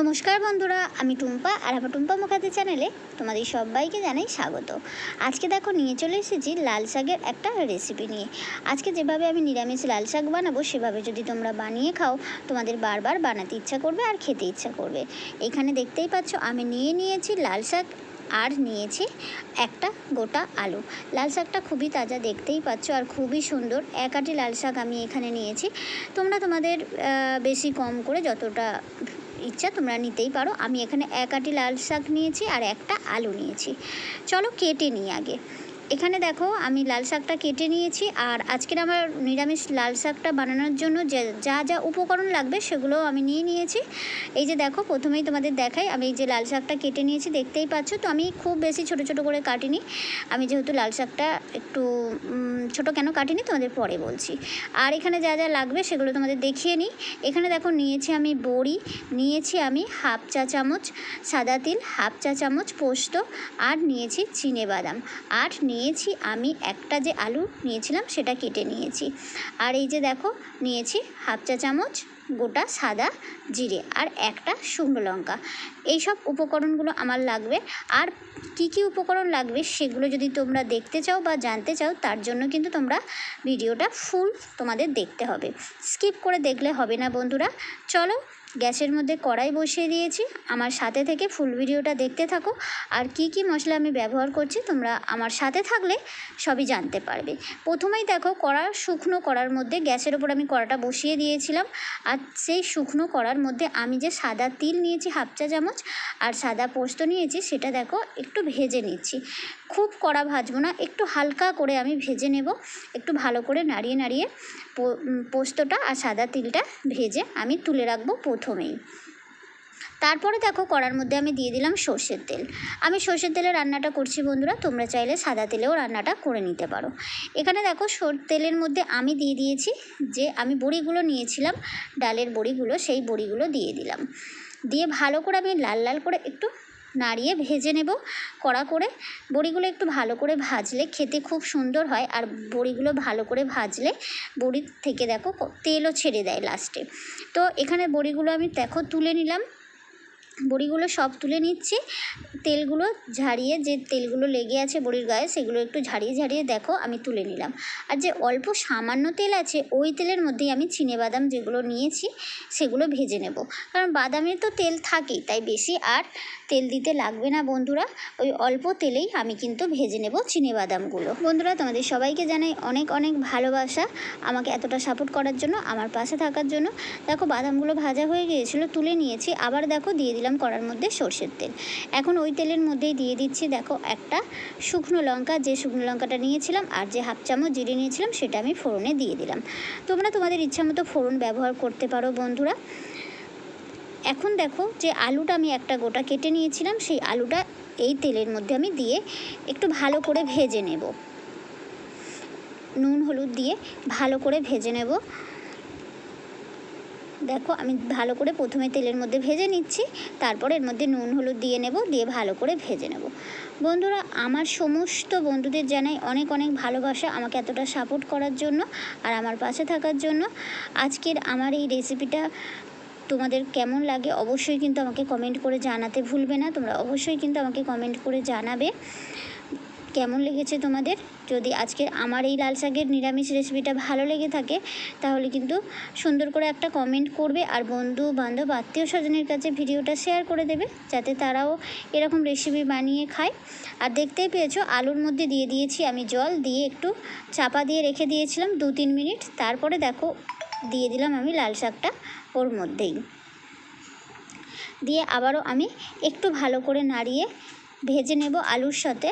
নমস্কার বন্ধুরা, আমি টুম্পা আর আমার টুম্পা মুখার্জি চ্যানেলে তোমাদের সবাইকে জানাই স্বাগত। আজকে দেখো নিয়ে চলে এসেছি লাল শাকের একটা রেসিপি নিয়ে। আজকে যেভাবে আমি নিরামিষ লাল শাক বানাবো, সেভাবে যদি তোমরা বানিয়ে খাও, তোমাদের বারবার বানাতে ইচ্ছা করবে আর খেতে ইচ্ছা করবে। এখানে দেখতেই পাচ্ছ, আমি নিয়ে নিয়েছি লাল শাক আর নিয়েছি একটা গোটা আলু। লাল শাকটা খুবই তাজা দেখতেই পাচ্ছ আর খুবই সুন্দর। এক আটি লাল শাক আমি এখানে নিয়েছি। তোমরা তোমাদের বেশি কম করে যতটা ইচ্ছা তোমরা নিতেই পারো। আমি এখানে এক আটি লাল শাক নিয়েছি আর একটা আলু নিয়েছি। চলো কেটে নিই আগে। এখানে দেখো, আমি লাল শাকটা কেটে নিয়েছি আর আজকের আমার নিরামিষ লাল শাকটা বানানোর জন্য যে, যা উপকরণ লাগবে সেগুলো আমি নিয়ে নিয়েছি। এই যে দেখো, প্রথমেই তোমাদের দেখাই, আমি এই যে লাল শাকটা কেটে নিয়েছি, দেখতেই পাচ্ছ তো, আমি খুব বেশি ছোট ছোট করে কাটিনি। আমি যেহেতু লাল শাকটা একটু ছোট কেন কাটিনি, তোমাদের পরে বলছি। আর এখানে যা যা লাগবে সেগুলো তোমাদের দেখিয়ে নিই। এখানে দেখো, নিয়েছি আমি বড়ি, নিয়েছি আমি হাফ চা চামচ সাদা তিল, হাফ চা চামচ পোস্ত, আর নিয়েছি চিনে বাদাম। আর নিয়েছি, আমি একটা যে আলু নিয়েছিলাম সেটা কেটে নিয়েছি। আর এই যে দেখো, নিয়েছি হাফ চা চামচ, গোটা সাদা জিরে আর একটা শুকনো লঙ্কা। এইসব উপকরণগুলো আমার লাগবে। আর কি কি উপকরণ লাগবে সেগুলো যদি তোমরা দেখতে চাও বা জানতে চাও, তার জন্য কিন্তু তোমরা ভিডিওটা ফুল তোমাদের দেখতে হবে। স্কিপ করে দেখলে হবে না বন্ধুরা। চলো গ্যাসের মধ্যে কড়াই বসিয়ে দিয়েছি। আমার সাথে থেকে ফুল ভিডিওটা দেখতে থাকো। আর কি কি মশলা আমি ব্যবহার করছি তোমরা আমার সাথে থাকলে সবই জানতে পারবে। প্রথমেই দেখো কড়া, শুকনো কড়ার মধ্যে গ্যাসের ওপর আমি কড়াটা বসিয়ে দিয়েছিলাম। আর সেই শুকনো কড়ার মধ্যে আমি যে সাদা তিল নিয়েছি, হাফ চা চামচ, আর সাদা পোস্ত নিয়েছি, সেটা দেখো একটু ভেজে নিচ্ছি। খুব কড়া ভাজবো না, একটু হালকা করে আমি ভেজে নেব। একটু ভালো করে নাড়িয়ে নাড়িয়ে পোস্তটা আর সাদা তিলটা ভেজে আমি তুলে রাখব প্রথমেই। তারপরে দেখো কড়ার মধ্যে আমি দিয়ে দিলাম সর্ষের তেল। আমি সর্ষের তেলে রান্নাটা করছি বন্ধুরা, তোমরা চাইলে সাদা তেলেও রান্নাটা করে নিতে পারো। এখানে দেখো সর, তেলের মধ্যে আমি দিয়ে দিয়েছি যে আমি বড়িগুলো নিয়েছিলাম, ডালের বড়িগুলো, সেই বড়িগুলো দিয়ে দিলাম। দিয়ে ভালো করে আমি লাল লাল করে একটু নাড়িয়ে ভেজে নেব কড়া করে। বড়িগুলো একটু ভালো করে ভাজলে খেতে খুব সুন্দর হয়। আর বড়িগুলো ভালো করে ভাজলে বড়ির থেকে দেখো তেলও ছেড়ে দেয় লাস্টে। তো এখানে বড়িগুলো আমি দেখো তুলে নিলাম। বড়িগুলো সব তুলে নিচ্ছি। তেলগুলো ঝাড়িয়ে যে তেলগুলো লেগে আছে বড়ির গায়ে, সেগুলো একটু ঝাড়িয়ে ঝাড়িয়ে দেখো, আমি তুলে নিলাম। আর যে অল্প সামান্য তেল আছে, ওই তেলের মধ্যেই আমি চিনে বাদাম যেগুলো নিয়েছি, সেগুলো ভেজে নেব। কারণ বাদামের তো তেল থাকেই, তাই বেশি আর তেল দিতে লাগবে না বন্ধুরা। ওই অল্প তেলেই আমি কিন্তু ভেজে নেব চিনে বাদামগুলো। বন্ধুরা, তোমাদের সবাইকে জানাই অনেক অনেক ভালোবাসা আমাকে এতটা সাপোর্ট করার জন্য, আমার পাশে থাকার জন্য। দেখো, বাদামগুলো ভাজা হয়ে গিয়েছিল, তুলে নিয়েছি। আবার দেখো, দিয়ে দিলাম কড়ার মধ্যে সর্ষের তেল। এখন ওই তেলের মধ্যেই দিয়ে দিচ্ছি, দেখো, একটা শুকনো লঙ্কা। যে শুকনো লঙ্কাটা নিয়েছিলাম আর যে হাফ চামচ জিরে নিয়েছিলাম, সেটা আমি ফোড়নে দিয়ে দিলাম। তোমরা তোমাদের ইচ্ছা মতো ফোড়ন ব্যবহার করতে পারো, বন্ধুরা। এখন দেখো যে আলুটা আমি একটা গোটা কেটে নিয়েছিলাম, সেই আলুটা এই তেলের মধ্যে আমি দিয়ে একটু ভালো করে ভেজে নেব। নুন, হলুদ দিয়ে ভালো করে ভেজে নেব। দেখো, আমি ভালো করে প্রথমে তেলের মধ্যে ভেজে নিচ্ছি, তারপর এর মধ্যে নুন, হলুদ দিয়ে নেব, দিয়ে ভালো করে ভেজে নেব। বন্ধুরা, আমার সমস্ত বন্ধুদের জানাই অনেক অনেক ভালোবাসা আমাকে এতটা সাপোর্ট করার জন্য আর আমার পাশে থাকার জন্য। আজকের আমার এই রেসিপিটা তোমাদের কেমন লাগে অবশ্যই কিন্তু আমাকে কমেন্ট করে জানাতে ভুলবে না, তোমরা অবশ্যই কিন্তু আমাকে কমেন্ট করে জানাবে। কেমন লেগেছে তোমাদের? যদি আজকের আমার এই লাল শাকের নিরামিষ রেসিপিটা ভালো লেগে থাকে, তাহলে কিন্তু সুন্দর করে একটা কমেন্ট করবে আর বন্ধু বান্ধব আত্মীয় স্বজনের কাছে ভিডিওটা শেয়ার করে দেবে, যাতে তারাও এরকম রেসিপি বানিয়ে খায়। আর দেখতেই পেয়েছ, আলুর মধ্যে দিয়ে দিয়েছি আমি জল, দিয়ে একটু চাপা দিয়ে রেখে দিয়েছিলাম দু তিন মিনিট। তারপরে দেখো, দিয়ে দিলাম আমি লাল শাকটা ওর মধ্যেই। দিয়ে আবারও আমি একটু ভালো করে নাড়িয়ে ভেজে নেব আলুর সাথে।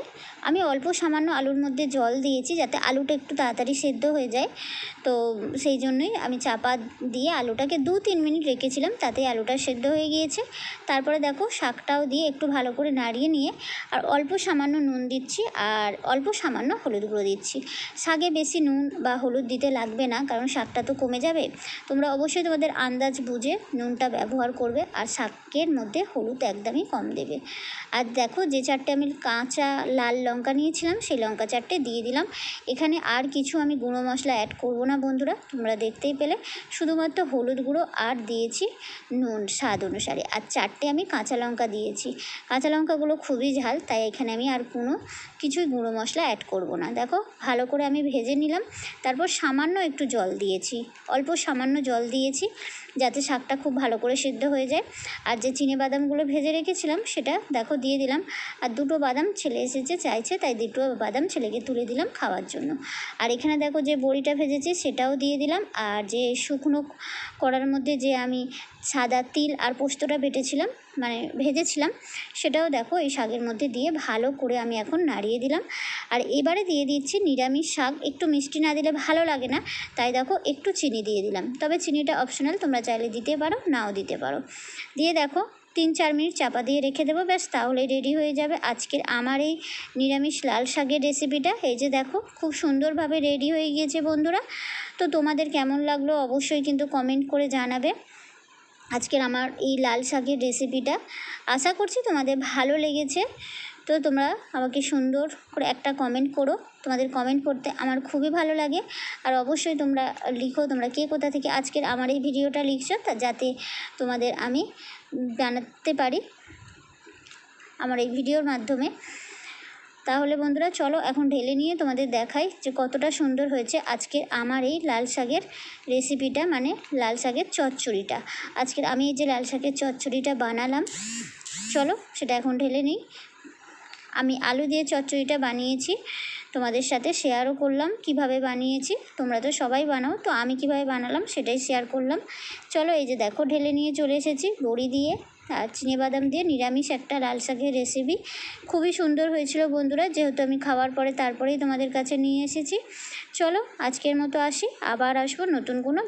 আমি অল্প সামান্য আলুর মধ্যে জল দিয়েছি যাতে আলুটা একটু তাড়াতাড়ি সেদ্ধ হয়ে যায়। তো সেই জন্যই আমি চাপা দিয়ে আলুটাকে দু তিন মিনিট রেখেছিলাম তাতে আলুটা সেদ্ধ হয়ে গিয়েছে। তারপরে দেখো শাকটাও দিয়ে একটু ভালো করে নাড়িয়ে নিয়ে আর অল্প সামান্য নুন দিচ্ছি আর অল্প সামান্য হলুদ গুঁড়ো দিচ্ছি। শাকে বেশি নুন বা হলুদ দিতে লাগবে না কারণ শাকটা তো কমে যাবে। তোমরা অবশ্যই তোমাদের আন্দাজ বুঝে নুনটা ব্যবহার করবে আর শাকের মধ্যে হলুদ একদমই কম দেবে। আর দেখো যে চারটে আমি কাঁচা লাল লঙ্কা নিয়েছিলাম, সেই লঙ্কা চারটে দিয়ে দিলাম। এখানে আর কিছু আমি গুঁড়ো মশলা অ্যাড করব না বন্ধুরা, তোমরা দেখতেই পেলে। শুধুমাত্র হলুদ গুঁড়ো আর দিয়েছি নুন, স্বাদ অনুসারে। আর চারটে আমি কাঁচা লঙ্কা দিয়েছি। কাঁচা লঙ্কাগুলো খুবই ঝাল, তাই এখানে আমি আর কোনো কিছুই গুঁড়ো মশলা অ্যাড করব না। দেখো, ভালো করে আমি ভেজে নিলাম। তারপর সামান্য একটু জল দিয়েছি। অল্প সামান্য জল দিয়েছি, যাতে শাকটা খুব ভালো করে সিদ্ধ হয়ে যায়। আর যে চিনে বাদামগুলো ভেজে রেখেছিলাম, সেটা দেখো দিয়ে দিলাম। আর দুটো বাদাম ছেলে এসেছে, চাইছে, তাই দুটো বাদাম ছেলেকে তুলে দিলাম খাওয়ার জন্য। আর এখানে দেখো যে বড়িটা ভেজেছি, সেটাও দিয়ে দিলাম। আর যে শুকনো করার মধ্যে যে আমি সাদা তিল আর পোস্তটা বেটেছিলাম মানে ভেজেছিলাম, সেটাও দেখো এই শাকের মধ্যে দিয়ে ভালো করে আমি এখন নাড়িয়ে দিলাম। আর এবারে দিয়ে দিচ্ছি নিরামিষ শাক। একটু মিষ্টি না দিলে ভালো লাগে না, তাই দেখো একটু চিনি দিয়ে দিলাম। তবে চিনিটা অপশনাল তোমরা চাইলে দিতে পারো, নাও দিতে পারো। দিয়ে দেখো তিন চার মিনিট চাপা দিয়ে রেখে দেবো, ব্যাস তাহলে রেডি হয়ে যাবে আজকের আমার এই নিরামিষ লাল শাকের রেসিপিটা। এই যে দেখো, খুব সুন্দরভাবে রেডি হয়ে গিয়েছে বন্ধুরা। তো তোমাদের কেমন লাগল অবশ্যই কিন্তু কমেন্ট করে জানাবে আজকের আমার এই লাল শাকের রেসিপিটা। আশা করছি তোমাদের ভালো লেগেছে। তো তোমরা আমাকে সুন্দর করে একটা কমেন্ট করো। তোমাদের কমেন্ট করতে আমার খুবই ভালো লাগে। আর অবশ্যই তোমরা লিখো তোমরা কে কোথা থেকে আজকের আমার এই ভিডিওটা লিখছো তা যাতে তোমাদের আমি জানাতে পারি আমার এই ভিডিওর মাধ্যমে। তাহলে বন্ধুরা, চলো এখন ঢেলে নিয়ে তোমাদের দেখাই যে কতটা সুন্দর হয়েছে আজকের আমার এই লাল শাকের রেসিপিটা মানে লাল শাকের চচ্চড়িটা। আজকের আমি এই যে লাল শাকের চচ্চড়িটা বানালাম, চলো সেটা এখন ঢেলে নিই। আমি আলু দিয়ে চচ্চড়িটা বানিয়েছি। তোমাদের সাথে শেয়ারও করলাম, কীভাবে বানিয়েছি, তোমরা তো সবাই বানাও, তো আমি কীভাবে বানালাম সেটাই শেয়ার করলাম। চলো এই যে দেখো, ঢেলে নিয়ে চলে এসেছি, বড়ি দিয়ে, আর বাদাম দিয়ে নিরামিষ একটা লাল শাকের রেসিপি খুবই সুন্দর হয়েছিল বন্ধুরা, যেহেতু আমি খাওয়ার পরে তারপরেই তোমাদের কাছে নিয়ে এসেছি। চলো আজকের মতো আসি, আবার আসব নতুন কোনো